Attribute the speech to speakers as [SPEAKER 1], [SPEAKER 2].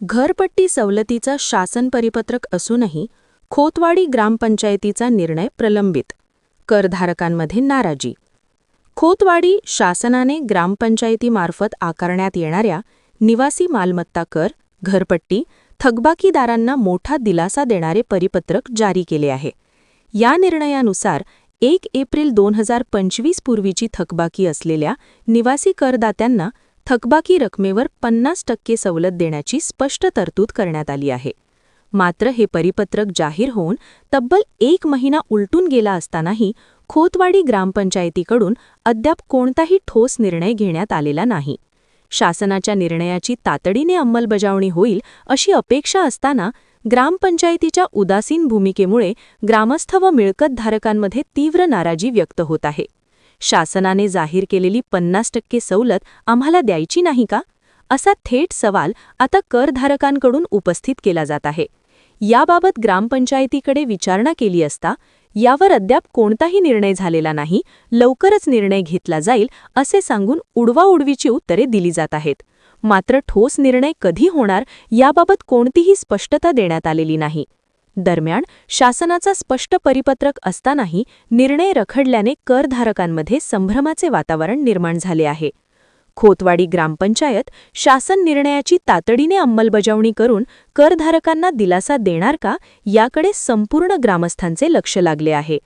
[SPEAKER 1] घरपट्टी सवलतीचा शासन परिपत्रक असूनही खोतवाडी ग्रामपंचायतीचा निर्णय प्रलंबित. करधारकांमध्ये नाराजी. खोतवाडी शासनाने ग्रामपंचायतीमार्फत आकारण्यात येणाऱ्या निवासी मालमत्ता कर घरपट्टी थकबाकीदारांना मोठा दिलासा देणारे परिपत्रक जारी केले आहे. या निर्णयानुसार एक एप्रिल दोन हजार पंचवीस पूर्वीची थकबाकी असलेल्या निवासी करदात्यांना थकबाकी रकमेवर पन्नास टक्के सवलत देण्याची स्पष्ट तरतूद करण्यात आली आहे. मात्र हे परिपत्रक जाहीर होऊन तब्बल एक महिना उलटून गेला असतानाही खोतवाडी ग्रामपंचायतीकडून अद्याप कोणताही ठोस निर्णय घेण्यात आलेला नाही. शासनाच्या निर्णयाची तातडीने अंमलबजावणी होईल अशी अपेक्षा असताना ग्रामपंचायतीच्या उदासीन भूमिकेमुळे ग्रामस्थ व मिळकतधारकांमध्ये तीव्र नाराजी व्यक्त होत आहे. शासनाने जाहीर केलेली पन्नास टक्के सवलत आम्हाला द्यायची नाही का? असा थेट सवाल आता करधारकांकडून उपस्थित केला जात आहे. याबाबत ग्रामपंचायतीकडे विचारणा केली असता यावर अद्याप कोणताही निर्णय झालेला नाही लवकरच निर्णय घेतला जाईल असे सांगून उडवाउडवीची उत्तरे दिली जात आहेत. मात्र ठोस निर्णय कधी होणार याबाबत कोणतीही स्पष्टता देण्यात आलेली नाही. दरम्यान शासनाचा स्पष्ट परिपत्रक असतानाही निर्णय रखडल्याने करधारकांमध्ये संभ्रमाचे वातावरण निर्माण झाले आहे. खोतवाडी ग्रामपंचायत शासन निर्णयाची तातडीने अंमलबजावणी करून करधारकांना दिलासा देणार का याकडे संपूर्ण ग्रामस्थांचे लक्ष लागले आहे.